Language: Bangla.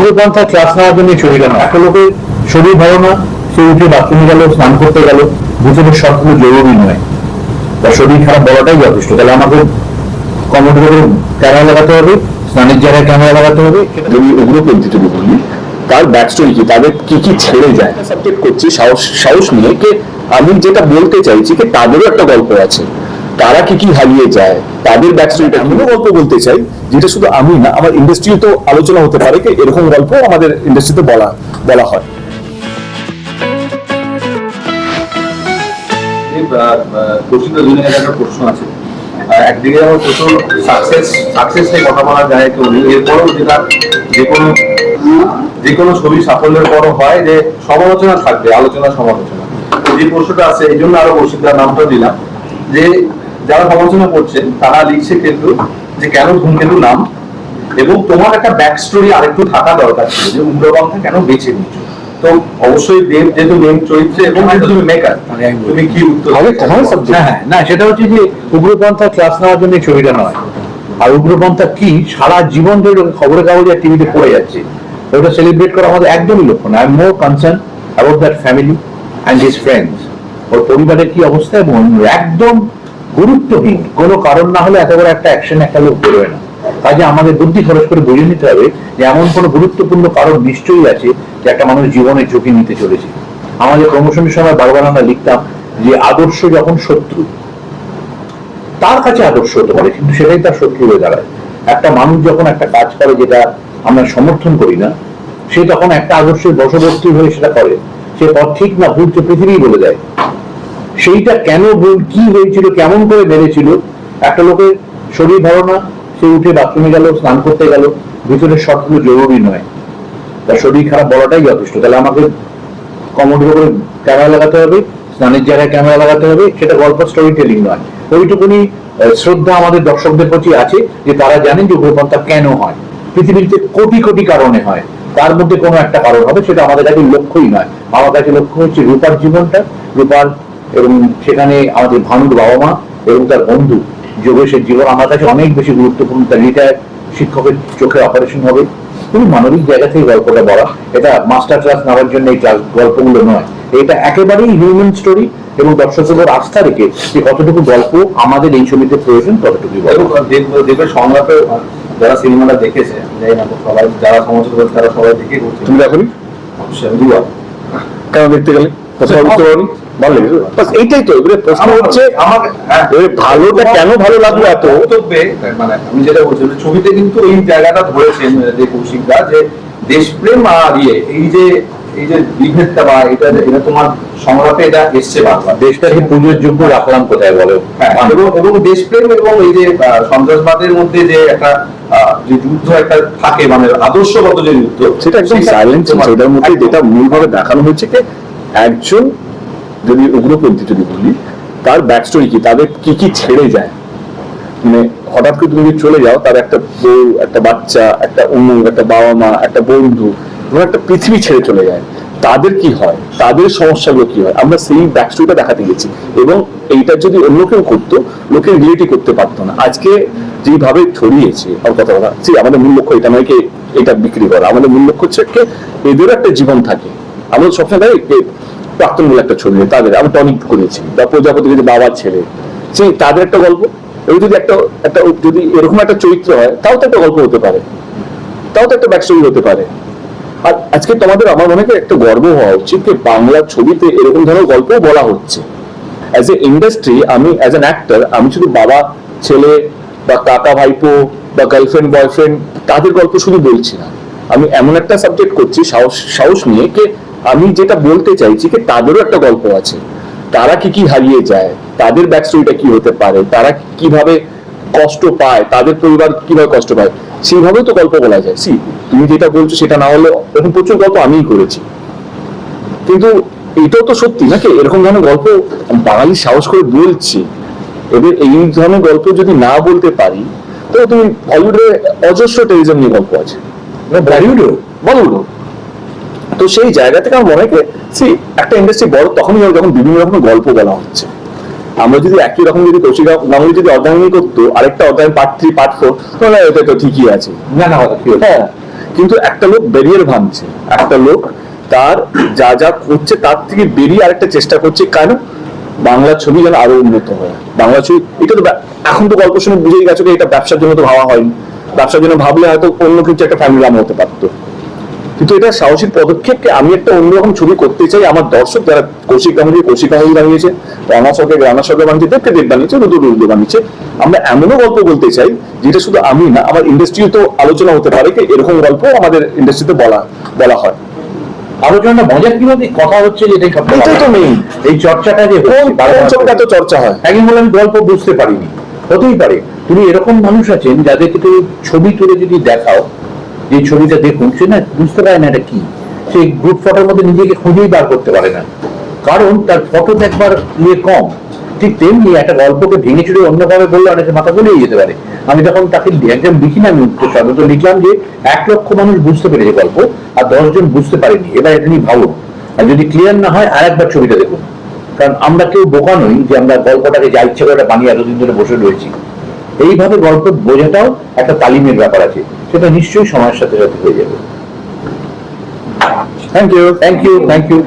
উগ্রপন্থা ক্লাস নেওয়ার জন্য ছবিটা না। একটা লোকের শরীর ভালো না, সে উঠে বাথরুমে গেল, স্নান করতে গেল ভিতরের সবগুলো জরুরি নয়। তার শরীর খারাপ বলাটাই যথেষ্ট। তাহলে আমাকে কমেন্ট করে ক্যামেরা লাগাতে হবে, স্নানের জায়গায় ক্যামেরা লাগাতে হবে। যদি উগ্রপন্থী যদি বলি। তার ব্যাক স্টোরি কি? তাদের কি কি ছেড়ে যায়? সাবজেক্ট করছি, সাহস সাহস নিয়ে। কে আমি যেটা বলতে চাইছি, কি তাদেরও একটা গল্প আছে। তারা কি কি হারিয়ে যায় তাদের ব্যাক স্টোরিটা এমনও গল্প বলতে চাই যেটা শুধু আমি না আমার ইন্ডাস্ট্রিও তো আলোচনা হতে পারে কি এরকম গল্প আমাদের ইন্ডাস্ট্রিতে বলা বলা হয়। প্রশ্ন আছে। একদিকে যেমন প্রচুর সাকসেস সাকসেস নিয়ে কথা বলা যায় এরপরও যেটা যে কোনো যে কোনো ছবি সাফল্যের পরও হয় যে সমালোচনা থাকবে আলোচনা সমালোচনা যে প্রশ্নটা আছে এই জন্য আরও কৌশিকদার নামটা দিলাম যে যারা সমালোচনা করছেন তারা লিখছে কিন্তু যে কেন ধূমকেতু নাম? এবং তোমার একটা ব্যাক স্টোরি আরেকটু থাকা দরকার ছিল যে উগ্রপন্থা কেন বেছে নিচ্ছ তো অবশ্যই দেব যেহেতু মেন চরিত্রে এবং তুমি মেকার তুমি কি উত্তর হ্যাঁ হ্যাঁ না সেটা হচ্ছে যে উগ্রপন্থা ক্লাস নেওয়ার জন্য ছবিটা নয়। আর উগ্রপন্থা কি? সারা জীবন ধরে খবরের কাগজে আর টিভিতে পড়ে যাচ্ছে। ওটা সেলিব্রেট করা আমাদের একদমই লক্ষ্য না I am more concern about that family and his friends ওর পরিবারের কি অবস্থা এবং একদম গুরুত্বহীন কোনো কারণ না হলে এত বড় একটা অ্যাকশন একটা লোক বেরোয় না। কাজে আমাদের বুদ্ধি খরচ করে বুঝে নিতে হবে যে এমন কোনো গুরুত্বপূর্ণ কারণ নিশ্চয়ই আছে যে একটা মানুষ জীবনের ঝুঁকি নিতে চলেছে। আমাদের প্রমোশনের সময় বারবার আমরা লিখতাম যে আদর্শ যখন শত্রু, তার কাছে আদর্শ হতে পারে, কিন্তু সেটাই তার শত্রু হয়ে দাঁড়ায়। একটা মানুষ যখন একটা কাজ করে যেটা আমরা সমর্থন করি না, সে তখন একটা আদর্শের বশবর্তী হয়ে সেটা করে। সে পথ ঠিক না, ভুল তো পৃথিবী বলে দেয়। সেইটা কেন কি হয়েছিল, কেমন করে বেড়েছিল? একটা লোকের শরীর না সে উঠে বাথরুমে গেল, স্নান করতে গেল ভিতরের সবগুলো জরুরি নয়। তার শরীর খারাপ বলাটাই যথেষ্ট। তাহলে আমাকে কমোডের উপরে ক্যামেরা লাগাতে হবে, স্নানের জায়গায় ক্যামেরা লাগাতে হবে, সেটা গল্প স্টোরি টেলিং নয়। ওইটুকুনি শ্রদ্ধা আমাদের দর্শকদের প্রতি আছে যে তারা জানেন যে উগ্রপন্থা কেন হয়। পৃথিবীতে কোটি কোটি কারণে হয়। তার মধ্যে কোনো একটা কারণ হবে, সেটা আমাদের কাছে লক্ষ্যই নয়। আমার কাছে লক্ষ্য হচ্ছে রূপার জীবনটা, রূপার এবং সেখানে আমাদের ভানুর বাবা মা এবং তার বন্ধু যোগেশের জীবন আমার কাছে অনেক বেশি গুরুত্বপূর্ণ। তার রিটায়ার শিক্ষকের চোখে অপারেশন হবে। খুবই মানবিক জায়গা থেকে গল্পটা বলা। এটা মাস্টার ক্লাস নেওয়ার জন্য এই ক্লাস গল্পগুলো নয়। এটা একেবারেই হিউম্যান স্টোরি এবং দর্শকদের আস্থা রেখে যে কতটুকু গল্প আমাদের এই ছবিতে প্রয়োজন ততটুকুই দেব- দেবের সংলাপে যারা সিনেমাটা দেখেছে না সবাই যারা করেছে তারা সবাই দেখে তুমি দেখো অবশ্যই কেন দেখতে গেলে? এইটাই তো প্রশ্ন হচ্ছে আমাকে হ্যাঁ ভালোটা কেন ভালো লাগল এত? মানে আমি যেটা বলছি ছবিতে কিন্তু এই জায়গাটা ধরেছেন যে কৌশিকদা যে দেশপ্রেম আর ইয়ে এই যে এই যে বিভেদটা বা এটা এটা তোমার সংলাপে এটা এসছে বারবার। দেশটাকে পুজোর যোগ্য রাখলাম কোথায় বলো? হ্যাঁ, এবং এবং দেশপ্রেম এবং এই যে সন্ত্রাসবাদের মধ্যে যে একটা যে যুদ্ধ একটা থাকে মানে আদর্শগত যে যুদ্ধ সেটা একদম সাইলেন্স তোমার- সেটার মধ্যে। যেটা মূলভাবে দেখানো হয়েছে একজন যদি উগ্রপন্থী যদি বলি, তার ব্যাক স্টোরি কি? তাদের কি কি ছেড়ে যায়? মানে হঠাৎ করে তুমি চলে যাও, তার একটা বউ, একটা বাচ্চা, একটা অন্য, একটা বাবা মা, একটা বন্ধু এবং একটা পৃথিবী ছেড়ে চলে যায়। তাদের কি হয়? তাদের সমস্যাগুলো কি হয়? আমরা সেই ব্যাক স্টোরিটা দেখাতে গেছি। এবং এইটা যদি অন্য কেউ করতো, লোকে রিলেটই করতে পারতো না। আজকে যেভাবে ছড়িয়েছে, আমার কথা বলা আমাদের মূল লক্ষ্য এটা নয় কি, এটা বিক্রি করা। আমাদের মূল লক্ষ্য হচ্ছে এদেরও একটা জীবন থাকে। আমরা সবসময় দেখি যে প্রাক্তন বলে একটা ছবি তাদের, আমি টনিক করেছি বা প্রজাপতি যে বাবার ছেলে সেই তাদের একটা গল্প। এই যদি একটা একটা, যদি এরকম একটা চরিত্র হয়, তাও তো একটা গল্প হতে পারে। তাও তো একটা ব্যাকস্টোরি হতে পারে। আর আজকে তোমাদের আমার মনে হয় একটা গর্ব হওয়া উচিত যে বাংলা ছবিতে এরকম ধরনের গল্প বলা হচ্ছে। অ্যাজ এ ইন্ডাস্ট্রি আমি অ্যাজ অ্যান অ্যাক্টর আমি শুধু বাবা, ছেলে, বা কাকা, ভাইপো, বা গার্লফ্রেন্ড বয়ফ্রেন্ড তাদের গল্প শুধু বলছি না। আমি এমন একটা সাবজেক্ট করছি সাহস সাহস নিয়ে যে আমি যেটা বলতে চাইছি যে তাদেরও একটা গল্প আছে। তারা কি কি হারিয়ে যায় তাদের ব্যাক স্টোরিটা কি হতে পারে তারা কীভাবে কষ্ট পায় তাদের পরিবার কীভাবে কষ্ট পায় সেইভাবেই তো গল্প বলা যায়। সি তুমি যেটা বলছো সেটা না হলে এরকম প্রচুর গল্প আমিই করেছি। কিন্তু এটাও তো সত্যি নাকি? এরকম ধরনের গল্প বাঙালি সাহস করে বলছি। এদের এই ধরনের গল্প যদি না বলতে পারি তাহলে তুমি হলিউডে অজস্র টেলিভিশন নিয়ে গল্প আছে। বলিউডও বলিউডও তো সেই জায়গা থেকে আমার মনে হয় সি একটা ইন্ডাস্ট্রি বড় তখনই হবে যখন বিভিন্ন রকমের গল্প বলা হচ্ছে। আমরা যদি একই রকম যদি কৌশিক গাঙ্গুলি যদি অধ্যায়নী করতো আরেকটা অধ্যায়ন পার্ট থ্রি পার্ট ফোর তাহলে এটা তো ঠিকই আছে। না না? হ্যাঁ কিন্তু একটা লোক ব্যারিয়ার ভাঙছে। একটা লোক তার যা যা করছে তার থেকে বেরিয়ে আরেকটা চেষ্টা করছে কেন? বাংলা ছবি যেন আরও উন্নত হয়। বাংলা ছবি এটা তো এখন তো গল্প শুনে বুঝেই গেছো এটা ব্যবসার জন্য তো ভাবা হয়নি। ব্যবসার জন্য ভাবলে হয়তো অন্য কিছু একটা ফ্যামিলি হতে পারতো। কিন্তু এটা সাহসিক পদক্ষেপকে আমি একটা অন্যরকম ছবি করতে চাই। আমার দর্শক যারা কৌশিক গাঙ্গুলি কৌশিক গাঙ্গুলি বানিয়েছে রানা সরকার রানা সরকার বানিয়েছে দেবকে দেব বানিয়েছে রুদু রুদু বানিয়েছে আমরা এমনও গল্প বলতে চাই যেটা শুধু আমি না আমার ইন্ডাস্ট্রিও তো আলোচনা হতে পারে কি এরকম গল্প আমাদের ইন্ডাস্ট্রিতে বলা বলা হয়। আলোচনাটা মজার কি কথা হচ্ছে যে এটাই সবচেয়ে তো ভালো। এই চর্চাটা যে কোন হচ্ছে, বারবার কোন ছবিটা এত চর্চা হয়? একদিন বলে আমি গল্প বুঝতে পারিনি। হতেই পারে। তুমি এরকম মানুষ আছেন যাদেরকে তুমি ছবি তুলে যদি দেখাও যে ছবিটা দেখুন, সে না বুঝতে পারে না এটা কি। সেই গ্রুপ ফটোর মধ্যে নিজেকে খুঁজেই বার করতে পারে না। কারণ তার ফটো দেখবার ইয়ে কম। ঠিক তেমনি একটা গল্পকে ভেঙে চুড়ে অন্যভাবে বললে অনেকে মাথা গলিয়ে যেতে পারে। আমি তখন তাকে একদম লিখি না, আমি উত্তর সাধারণত লিখলাম যে, এক লক্ষ মানুষ বুঝতে পেরেছে গল্প আর দশজন বুঝতে পারেনি। এবার এটা নিয়ে ভাবুন। আর যদি ক্লিয়ার না হয় আর একবার ছবিটা দেখুন। কারণ আমরা কেউ বোকা নই যে আমরা গল্পটাকে যা ইচ্ছে করে বানিয়ে এতদিন ধরে বসে রয়েছি। এইভাবে গল্প বোঝাটাও একটা তালিমের ব্যাপার আছে। সেটা নিশ্চয়ই সময়ের সাথে সাথে হয়ে যাবে। Thank you thank you thank you